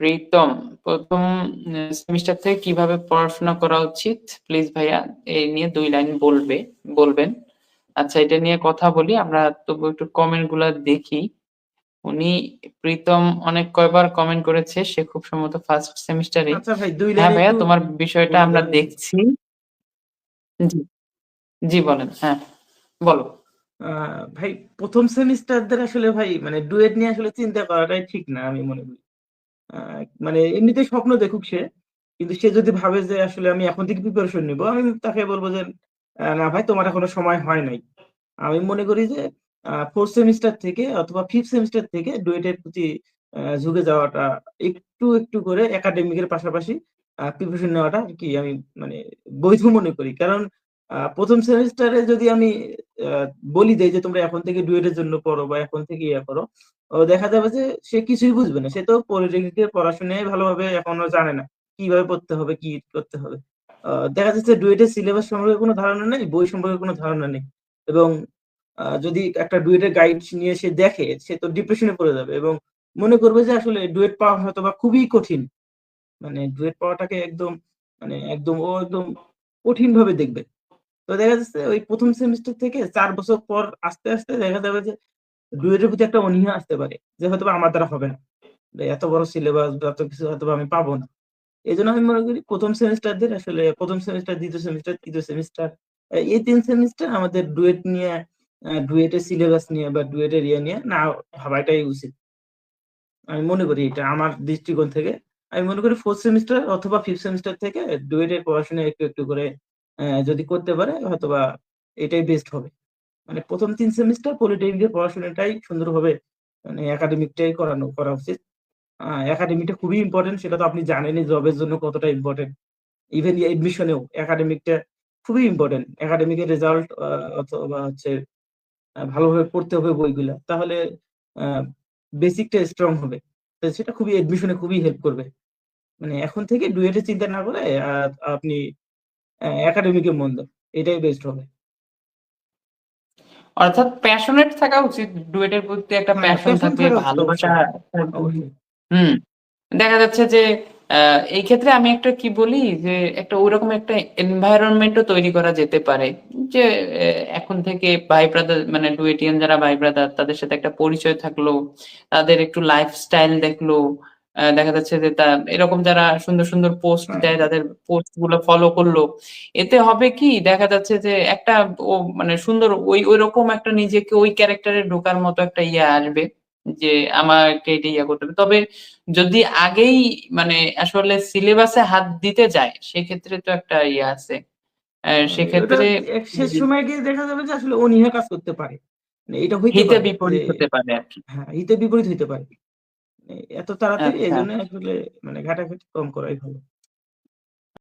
প্রীতম, প্রথম সেমিস্টার থেকে কীভাবে পড়াশোনা করা উচিত? প্লিজ ভাইয়া এই নিয়ে দুই লাইন বলবে বলবেন। আচ্ছা এটা নিয়ে কথা বলি। আমরা তবুও একটু কমেন্টগুলা দেখি। উনি প্রীতম অনেক কয়বার কমেন্ট করেছে। সে খুব সম্ভবত ফার্স্ট সেমিস্টারে। আচ্ছা ভাই ২ হ্যাঁ ভাইয়া তোমার বিষয়টা আমরা দেখছি। জি। জি বলেন। হ্যাঁ, বলো। ভাই ১ম সেমিস্টারদের আসলে ভাই মানে ডুয়েট নিয়ে আসলে চিন্তা করাটাই ঠিক না আমি মনে করি। মানে এমনিতেই স্বপ্ন দেখুক সে। কিন্তু সে যদি ভাবে যে আসলে আমি এখন থেকে প্রিপারেশন নিবো, আমি তাকে বলব যে, "না ভাই তোমার এখনও সময় হয় নাই।" আমি মনে করি যে 4th সেমিস্টার থেকে অথবা 5th সেমিস্টার থেকে ডুয়েটের প্রতি ঝুঁকে যাওয়াটা একটু, একটু করে একাডেমিকের পাশাপাশি প্রিপারেশন নেওয়াটা আরকি আমি মানে বৈধ মনে করি। কারণ ১ম সেমিস্টারে যদি আমি বলি দেই যে তোমরা এখন থেকে ডুয়েটের জন্য পড়ো বা এখন থেকে ইয়ে করো, দেখা যাবে যে সে কিছুই বুঝবে না। সে তো পলিটেকনিকের পড়াশোনাই ভালোভাবে এখনও জানে না। কীভাবে পড়তে হবে, কি করতে হবে। দেখা যাচ্ছে ডুয়েটের সিলেবাস সম্পর্কে কোনো ধারণা নেই, বই সম্পর্কে কোনো ধারণা নেই। এবং যদি একটা ডুয়েটের গাইড নিয়ে সে দেখে, সে তো ডিপ্রেশন পড়ে যাবে এবং মনে করবে যে আসলে ডুয়েট পাওয়া হয়তো বা খুবই কঠিন। মানে ডুয়েট পাওয়াটাকে একদম মানে একদম ও একদম কঠিন ভাবে দেখবে। তো দেখা যাচ্ছে ওই প্রথম সেমিস্টার থেকে চার বছর পর আস্তে, আস্তে দেখা যাবে যে ডুয়েটের প্রতি একটা অনীহা আসতে পারে। যে হয়তো আমার দ্বারা হবে না। এত বড় সিলেবাস এত কিছু হয়তো আমি পাবো না। এই জন্য আমি মনে করি ১ম সেমিস্টারদের আসলে প্রথম সেমিস্টার, দ্বিতীয় সেমিস্টার, ৩য় সেমিস্টার এই তিন সেমিস্টার আমাদের ডুয়েট নিয়ে ডুয়েটের সিলেবাস নিয়ে বা ডুয়েটের ইয়ে নিয়ে না ভাবাটাই উচিত। আমি মনে করি এটা আমার দৃষ্টিকোণ থেকে। আমি মনে করি ফোর্থ সেমিস্টার অথবা 5th সেমিস্টার থেকে ডুয়েটের পড়াশোনা একটু, একটু করে যদি করতে পারে, হয়তোবা এটাই বেস্ট হবে। মানে ১ম ৩ সেমিস্টার পলিটেকনিকের পড়াশোনাটাই সুন্দরভাবে মানে একাডেমিকটাই করানো, করা উচিত। আ একাডেমিকটা খুবই ইম্পোর্টেন্ট সেটা তো আপনি জানেনই জবের জন্য কতটা ইম্পর্টেন্ট ইভেন এডমিশন এও একাডেমিকটা খুবই ইম্পর্টেন্ট একাডেমিকের রেজাল্ট অথবা হচ্ছে ভালোভাবে পড়তে হবে বইগুলা। তাহলে বেসিকটা স্ট্রং হবে। সেটা খুবই অ্যাডমিশন এ খুবই হেল্প করবে। মানে এখন থেকে ডুয়েটের চিন্তা না করে আপনি একাডেমিক এ মন দেন। এটাই বেস্ট হবে। অর্থাৎ প্যাশনেট থাকা উচিত। ডুয়েটের প্রতি একটা হ্যাঁ, প্যাশন থাকবে, ভালোবাসা। হুম। দেখা যাচ্ছে যে এই ক্ষেত্রে আমি একটা কি বলি যে একটা ঐরকম একটা এনভায়রনমেন্ট ও তৈরি করা যেতে পারে। যে এখন থেকে ভাই ব্রাদার মানে ডুয়েটিয়ান যারা ভাই ব্রাদার তাদের সাথে একটা পরিচয় থাকল। তাদের একটু লাইফস্টাইল দেখল। দেখা যাচ্ছে যে তা এরকম যারা সুন্দর, সুন্দর পোস্ট। দেয় তাদের পোস্টগুলো ফলো করল। এতে হবে কি দেখা যাচ্ছে যে একটা ও মানে সুন্দর ওই ঐরকম একটা নিজেকে ওই ক্যারাক্টার ঢোকার মতো একটা ইয়ে আসবে। যে আমাকে এটা ইয়ে করতে হবে। তবে যদি আগেই মানে আসলে সিলেবাসে হাত দিতে যায় সেক্ষেত্রে তো একটা ইয়ে আছে। সেক্ষেত্রে শেষ সময়ে গিয়ে দেখা যাবে যে আসলে অনীহা কাজ করতে পারে। মানে এটা হইতে বিপরীত হতে পারে। হ্যাঁ, হিতে বিপরীত হইতে পারে। এত তাড়াতাড়ি এই জন্য আসলে মানে ঘাটাঘাটি কম করাই ভালো।